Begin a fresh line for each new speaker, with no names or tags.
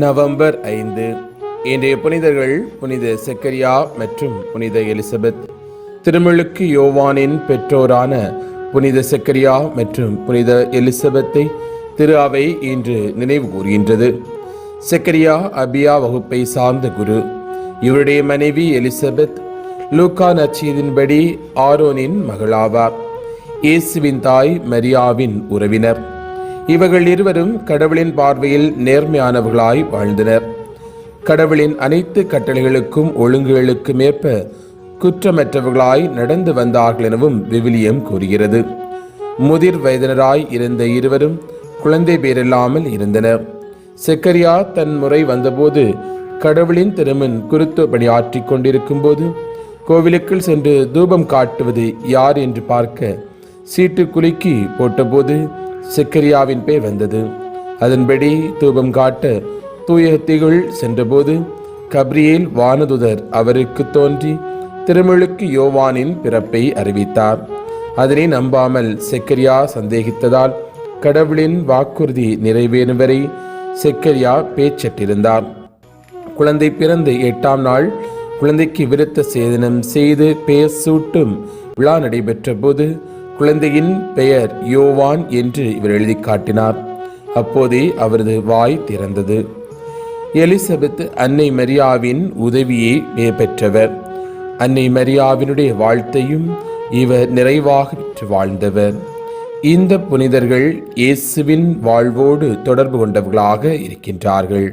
November ஐந்து. இன்றைய புனிதர்கள் புனித செக்கரியா மற்றும் புனித எலிசபெத் திருமிழுக்கு யோவானின் பெற்றோரான புனித செக்கரியா மற்றும் புனித எலிசபெத்தை திரு அவை இன்று நினைவு கூறுகின்றது. செக்கரியா அபியா வகுப்பை சார்ந்த குரு. இவருடைய மனைவி எலிசபெத் லூக்கா நச்சீதின்படி ஆரோனின் மகளாவார். இயேசுவின் தாய் மரியாவின் உறவினர். இவர்கள் இருவரும் கடவுளின் பார்வையில் நேர்மையானவர்களாய் வாழ்ந்தனர். கடவுளின் அனைத்து கட்டளைகளுக்கும் ஒழுங்குகளுக்கும் ஏற்ப குற்றமற்றவர்களாய் நடந்து வந்தார்கள் எனவும் விவிலியம் கூறுகிறது. முதிர் வயதினராய் இருந்த இருவரும் குழந்தை பேரில்லாமல் இருந்தனர். செக்கரியா தன் முறை வந்தபோது கடவுளின் திருமன் குருத்துவ பணியாற்றி கொண்டிருக்கும் போது கோவிலுக்குள் சென்று தூபம் காட்டுவது யார் என்று பார்க்க சீட்டு குலுக்கி போட்டபோது செக்கரியாவின் பேர் வந்தது. அதன்படி தூபம் காட்ட தூயத்திகள் சென்றபோது கப்ரியேல் வானதுதர் அவருக்கு தோன்றி திருமுழுக்கு யோவானின் பிறப்பை அறிவித்தார். அதனை நம்பாமல் செக்கரியா சந்தேகித்ததால் கடவுளின் வாக்குறுதி நிறைவேறும் வரை செக்கரியா பேச்சற்றிருந்தார். குழந்தை பிறந்து எட்டாம் நாள் குழந்தைக்கு விருத்த சேதனம் செய்து பெயர் சூட்டும் விழா நடைபெற்ற போது குழந்தையின் பெயர் யோவான் என்று இவர் எழுதி காட்டினார். அப்போதே அவரது வாய் திறந்தது. எலிசபெத் அன்னை மரியாவின் உதவியை பெற்றவர் அன்னை மரியாவினுடைய வாழ்த்தையும் இவர் நிறைவாக பெற்று வாழ்ந்தவர். இந்த புனிதர்கள் இயேசுவின் வாழ்வோடு தொடர்பு கொண்டவர்களாக இருக்கின்றார்கள்.